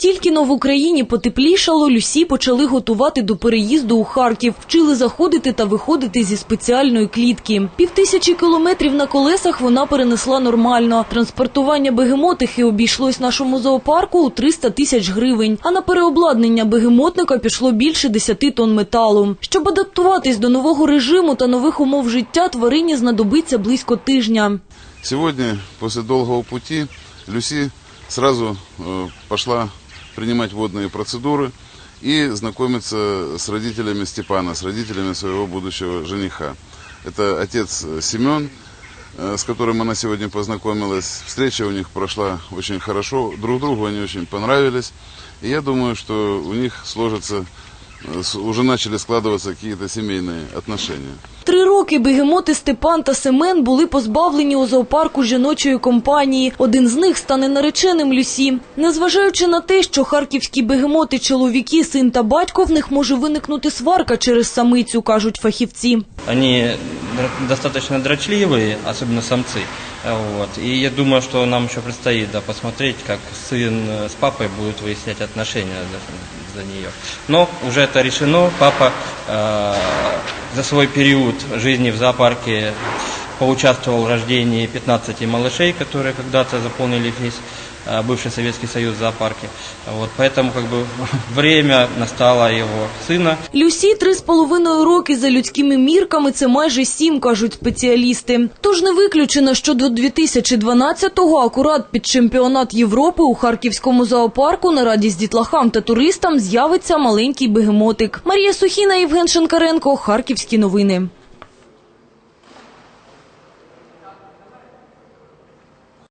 Тільки но в Україні потеплішало, Люсі почали готувати до переїзду у Харків, вчили заходити та виходити зі спеціальної клітки. Півтисячі кілометрів на колесах вона перенесла нормально. Транспортування бегемотихи обійшлось нашому зоопарку у 300 тисяч гривень, а на переобладнання бегемотника пішло більше 10 тонн металу. Щоб адаптуватись до нового режиму та нових умов життя, тварині знадобиться близько тижня. Сегодня, после долгого пути, Люси сразу э, пошла принимать водные процедуры и знакомиться с родителями Степана, с родителями своего будущего жениха. Это отец э, Семен, э, с которым она сегодня познакомилась. Встреча у них прошла очень хорошо, друг другу они очень понравились. И я думаю, что у них сложится, уже начали складываться какие-то семейные отношения. Три роки бегемоти Степан та Семен були позбавлені у зоопарку жіночої компанії. Один з них стане нареченим Люсі. Незважаючи на те, що харківські бегемоти чоловіки, син та батько, в них може виникнути сварка через самицю, кажуть фахівці. Они др- достаточно дрочливые, особенно самцы. Вот. И я думаю, что нам еще предстоит да, посмотреть, как сын э, с папой будут выяснять отношения за, за нее. Но уже это решено. Папа э, за свой период жизни в зоопарке поучаствовал в рождении 15 малышей, которые когда-то заполнили весь э, бывший Советский Союз в зоопарке. Вот. Поэтому как бы время настало его сына. Люсі три з половиною роки за людськими мірками – це майже сім, кажуть спеціалісти. Тож не виключено, що до 2012-го акурат під чемпіонат Європи у Харківському зоопарку на радість дітлахам та туристам з'явиться маленький бегемотик. Марія Сухіна, Євген Шенкаренко, Харківські новини.